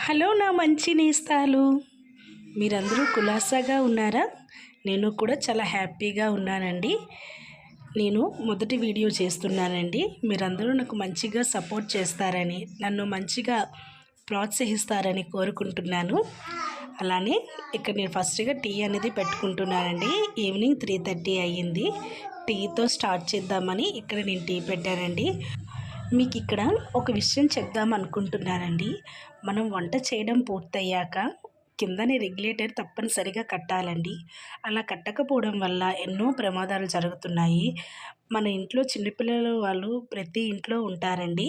Hello నా మంచి నేస్తాలు. మీరందరూ కులాసాగా ఉన్నారా? నేను కూడా చాలా హ్యాపీగా ఉన్నానండి. నేను మొదటి వీడియో చేస్తున్నానండి. మీరందరూ నాకు మంచిగా సపోర్ట్ చేస్తారని నన్ను మంచిగా ప్రోత్సహిస్తారని కోరుకుంటున్నాను. అలానే ఇక్కడ నేను ఫస్ట్గా టీ అనేది పెట్టుకుంటున్నానండి. ఈవినింగ్ త్రీ థర్టీ అయ్యింది. టీతో స్టార్ట్ చేద్దామని ఇక్కడ నేను టీ పెట్టానండి. మీకు ఇక్కడ ఒక విషయం చెప్దాం అనుకుంటున్నానండి. మనం వంట చేయడం పూర్తయ్యాక కిందని రెగ్యులేటర్ తప్పనిసరిగా కట్టాలండి. అలా కట్టకపోవడం వల్ల ఎన్నో ప్రమాదాలు జరుగుతున్నాయి. మన ఇంట్లో చిన్నపిల్లలు వాళ్ళు ప్రతి ఇంట్లో ఉంటారండి.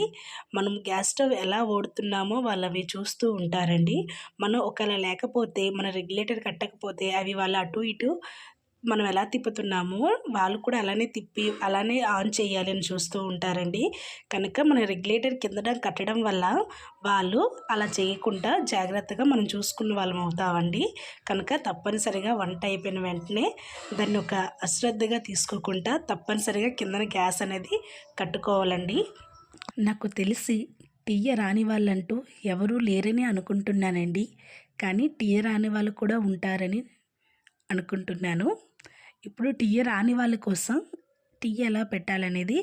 మనం గ్యాస్ స్టవ్ ఎలా ఓడుతున్నామో వాళ్ళు అవి చూస్తూ ఉంటారండి. మనం ఒకవేళ లేకపోతే మన రెగ్యులేటర్ కట్టకపోతే అవి వాళ్ళు అటు ఇటు మనం ఎలా తిప్పుతున్నామో వాళ్ళు కూడా అలానే తిప్పి అలానే ఆన్ చేయాలి అని చూస్తూ ఉంటారండి. కనుక మన రెగ్యులేటర్ కింద కట్టడం వల్ల వాళ్ళు అలా చేయకుండా జాగ్రత్తగా మనం చూసుకున్న వాళ్ళం అవుతామండి. కనుక తప్పనిసరిగా వంట అయిపోయిన వెంటనే దాన్ని ఒక అశ్రద్ధగా తీసుకోకుండా తప్పనిసరిగా కిందన గ్యాస్ అనేది కట్టుకోవాలండి. నాకు తెలిసి టీయ రాని వాళ్ళంటూ ఎవరూ లేరని అనుకుంటున్నానండి. కానీ టీయ రాని వాళ్ళు కూడా ఉంటారని అనుకుంటున్నాను. ఇప్పుడు టీ రాని వాళ్ళ కోసం టీ ఎలా పెట్టాలనేది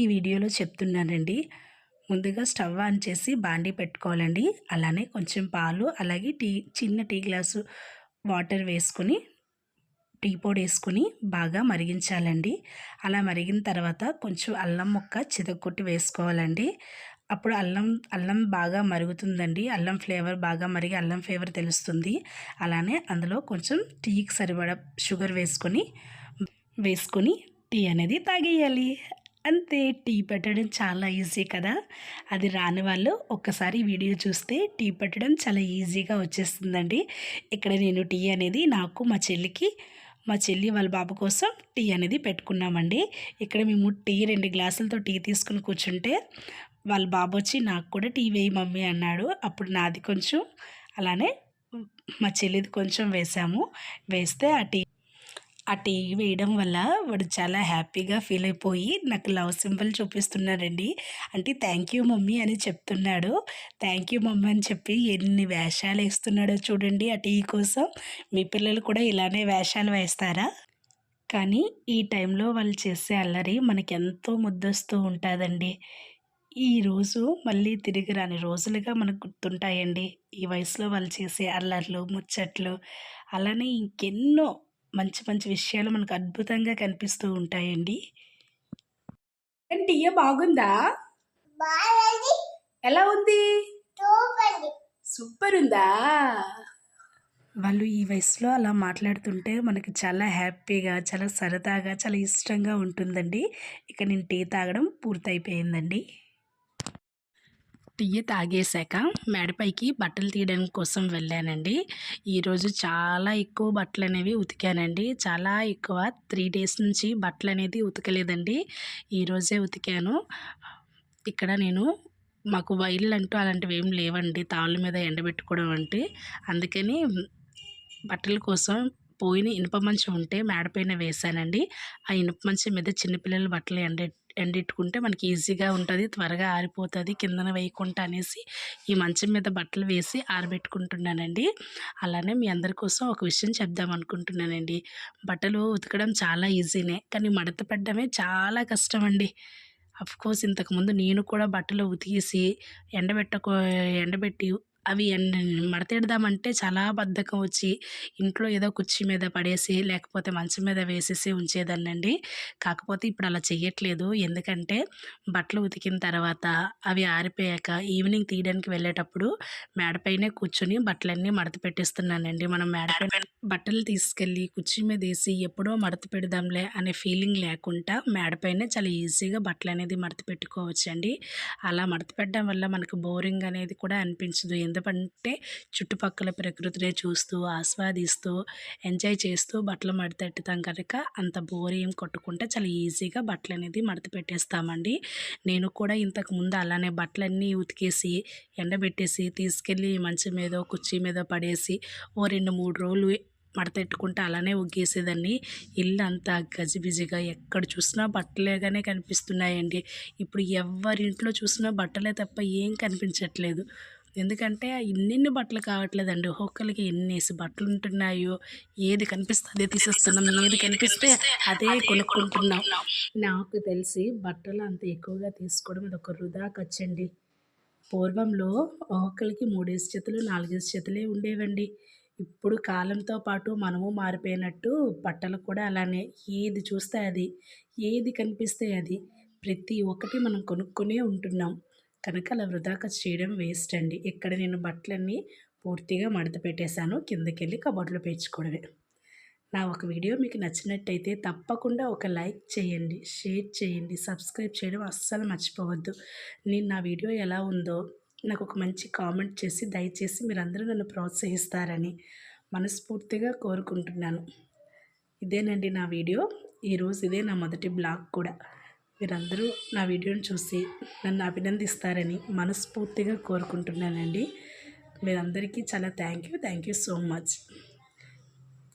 ఈ వీడియోలో చెప్తున్నానండి. ముందుగా స్టవ్ ఆన్ చేసి బాండీ పెట్టుకోవాలండి. అలానే కొంచెం పాలు అలాగే టీ చిన్న టీ గ్లాసు వాటర్ వేసుకొని టీ పొడి వేసుకొని బాగా మరిగించాలండి. అలా మరిగిన తర్వాత కొంచెం అల్లం ముక్క చితకొట్టి వేసుకోవాలండి. అప్పుడు అల్లం అల్లం బాగా మరుగుతుందండి. అల్లం ఫ్లేవర్ బాగా మరిగి అల్లం ఫ్లేవర్ తెలుస్తుంది. అలానే అందులో కొంచెం టీకి సరిపడా షుగర్ వేసుకొని వేసుకొని టీ అనేది తాగేయాలి. అంతే టీ పెట్టడం చాలా ఈజీ కదా. అది రాని వాళ్ళు ఒక్కసారి వీడియో చూస్తే టీ పెట్టడం చాలా ఈజీగా వచ్చేస్తుందండి. ఇక్కడ నేను టీ అనేది నాకు మా చెల్లికి మా చెల్లి వాళ్ళ బాబు కోసం టీ అనేది పెట్టుకున్నామండి. ఇక్కడ మేము టీ రెండు గ్లాసులతో టీ తీసుకుని కూర్చుంటే వాళ్ళ బాబు వచ్చి నాకు కూడా టీ వేయి మమ్మీ అన్నాడు. అప్పుడు నాది కొంచెం అలానే మా చెల్లిది కొంచెం వేసాము. వేస్తే ఆ టీ ఆ టీ వేయడం వల్ల వాడు చాలా హ్యాపీగా ఫీల్ అయిపోయి నాకు లవ్ సింబల్ చూపిస్తున్నాడండి అంటే థ్యాంక్ యూ మమ్మీ అని చెప్తున్నాడు. థ్యాంక్ యూ మమ్మీ అని చెప్పి ఎన్ని వేషాలు వేస్తున్నాడో చూడండి ఆ టీ కోసం. మీ పిల్లలు కూడా ఇలానే వేషాలు వేస్తారా? కానీ ఈ టైంలో వాళ్ళు చేసే అల్లరి మనకెంతో ముద్దొస్తూ ఉంటుందండి. ఈరోజు మళ్ళీ తిరిగి రాని రోజులుగా మనకు గుర్తుంటాయండి. ఈ వయసులో వాళ్ళు చేసే అల్లర్లు ముచ్చట్లు అలానే ఇంకెన్నో మంచి మంచి విషయాలు మనకు అద్భుతంగా కనిపిస్తూ ఉంటాయండి. టీయ బాగుందా? ఎలా ఉంది? సూపర్ ఉందా వాళ్ళు ఈ వయసులో అలా మాట్లాడుతుంటే మనకి చాలా హ్యాపీగా చాలా సరదాగా చాలా ఇష్టంగా ఉంటుందండి. ఇక నేను టీ తాగడం పూర్తయిపోయిందండి. టీ తాగేశాక మేడపైకి బట్టలు తీయడానికి కోసం వెళ్ళానండి. ఈరోజు చాలా ఎక్కువ బట్టలు అనేవి ఉతికానండి. చాలా ఎక్కువ త్రీ డేస్ నుంచి బట్టలు అనేది ఉతకలేదండి. ఈరోజే ఉతికాను. ఇక్కడ నేను మాకు వైర్లు అంటూ అలాంటివి ఏం లేవండి. తాళ్ళ మీద ఎండబెట్టుకోవడం అంటే. అందుకని బట్టల కోసం పోయిన ఇనుప మంచం ఉంటే మేడపైన వేశానండి. ఆ ఇనుప మంచం మీద చిన్నపిల్లల బట్టలు ఎండ ఎండెట్టుకుంటే మనకి ఈజీగా ఉంటుంది త్వరగా ఆరిపోతుంది కిందన వేయకుండా అనేసి ఈ మంచం మీద బట్టలు వేసి ఆరబెట్టుకుంటున్నానండి. అలానే మీ అందరి కోసం ఒక విషయం చెప్దాం అనుకుంటున్నానండి. బట్టలు ఉతకడం చాలా ఈజీనే కానీ మడత పెట్టడమే చాలా కష్టం అండి అఫ్కోర్స్ ఇంతకుముందు నేను కూడా బట్టలు ఉతికేసి ఎండబెట్టకో ఎండబెట్టి అవి మడతెడదామంటే చాలా బద్ధకం వచ్చి ఇంట్లో ఏదో కుర్చీ మీద పడేసి లేకపోతే మంచం మీద వేసేసి ఉంచేదాన్నండి. కాకపోతే ఇప్పుడు అలా చెయ్యట్లేదు. ఎందుకంటే బట్టలు ఉతికిన తర్వాత అవి ఆరిపోయాక ఈవినింగ్ తీయడానికి వెళ్ళేటప్పుడు మేడపైనే కూర్చొని బట్టలన్నీ మడత పెట్టేస్తున్నానండి. మనం మేడపైన బట్టలు తీసుకెళ్ళి కుర్చీ మీద వేసి ఎప్పుడో మడత పెడదాంలే అనే ఫీలింగ్ లేకుండా మేడపైనే చాలా ఈజీగా బట్టలు అనేది మడత పెట్టుకోవచ్చండి. అలా మడత పెట్టడం వల్ల మనకు బోరింగ్ అనేది కూడా అనిపించదు. ఎందుకంటే చుట్టుపక్కల ప్రకృతిని చూస్తూ ఆస్వాదిస్తూ ఎంజాయ్ చేస్తూ బట్టలు మడతెట్టుతాం కనుక అంత బోర్ ఏం కొట్టుకుంటే చాలా ఈజీగా బట్టలు అనేది మడత పెట్టేస్తామండి నేను కూడా ఇంతకు ముందు అలానే బట్టలన్నీ ఉతికేసి ఎండబెట్టేసి తీసుకెళ్ళి మంచం మీద కుర్చీ మీద పడేసి ఓ రెండు మూడు రోజులు మడతెట్టుకుంటే అలానే ఒగ్గేసేదాన్ని ఇల్లు అంతా గజిబిజిగా ఎక్కడ చూసినా బట్టలేగానే కనిపిస్తున్నాయండి. ఇప్పుడు ఎవరింట్లో చూసినా బట్టలే తప్ప ఏం కనిపించట్లేదు. ఎందుకంటే ఇన్నెన్ని బట్టలు కావట్లేదండి. ఒక్కొక్కరికి ఎన్నేసి బట్టలు ఉంటున్నాయో ఏది కనిపిస్తే అదే తీసేస్తున్నాం ఏది కనిపిస్తే అదే కొనుక్కుంటున్నాం. నాకు తెలిసి బట్టలు అంత ఎక్కువగా తీసుకోవడం అది ఒక వృధా ఖర్చండి. పూర్వంలో ఒక్కొక్కరికి మూడేసి చేతులు నాలుగేసి చేతులే ఉండేవండి. ఇప్పుడు కాలంతో పాటు మనము మారిపోయినట్టు బట్టలు కూడా అలానే. ఏది చూస్తే అది ఏది కనిపిస్తే అది. ప్రతి ఒక్కటి మనం కొనుక్కునే ఉంటున్నాం. కనుక అలా వృధా ఖర్చు చేయడం వేస్ట్ అండి. ఇక్కడ నేను బట్టలన్నీ పూర్తిగా మడత పెట్టేశాను. కిందకి వెళ్ళి కబోర్డ్లో పేర్చుకోవడమే. నా ఒక వీడియో మీకు నచ్చినట్టయితే తప్పకుండా ఒక లైక్ చేయండి షేర్ చేయండి సబ్స్క్రైబ్ చేయడం అస్సలు మర్చిపోవద్దు. నేను నా వీడియో ఎలా ఉందో నాకు ఒక మంచి కామెంట్ చేసి దయచేసి మీరందరూ నన్ను ప్రోత్సహిస్తారని మనస్ఫూర్తిగా కోరుకుంటున్నాను. ఇదేనండి నా వీడియో. ఈరోజు ఇదే నా మొదటి బ్లాగ్ కూడా. మీరందరూ నా వీడియోని చూసి నన్ను అభినందిస్తారని మనస్ఫూర్తిగా కోరుకుంటున్నానండి. మీరందరికీ చాలా thank you thank you so much.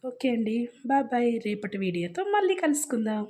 Okay అండి బాయ్ బాయ్. రేపటి వీడియోతో మళ్ళీ కలుసుకుందాం.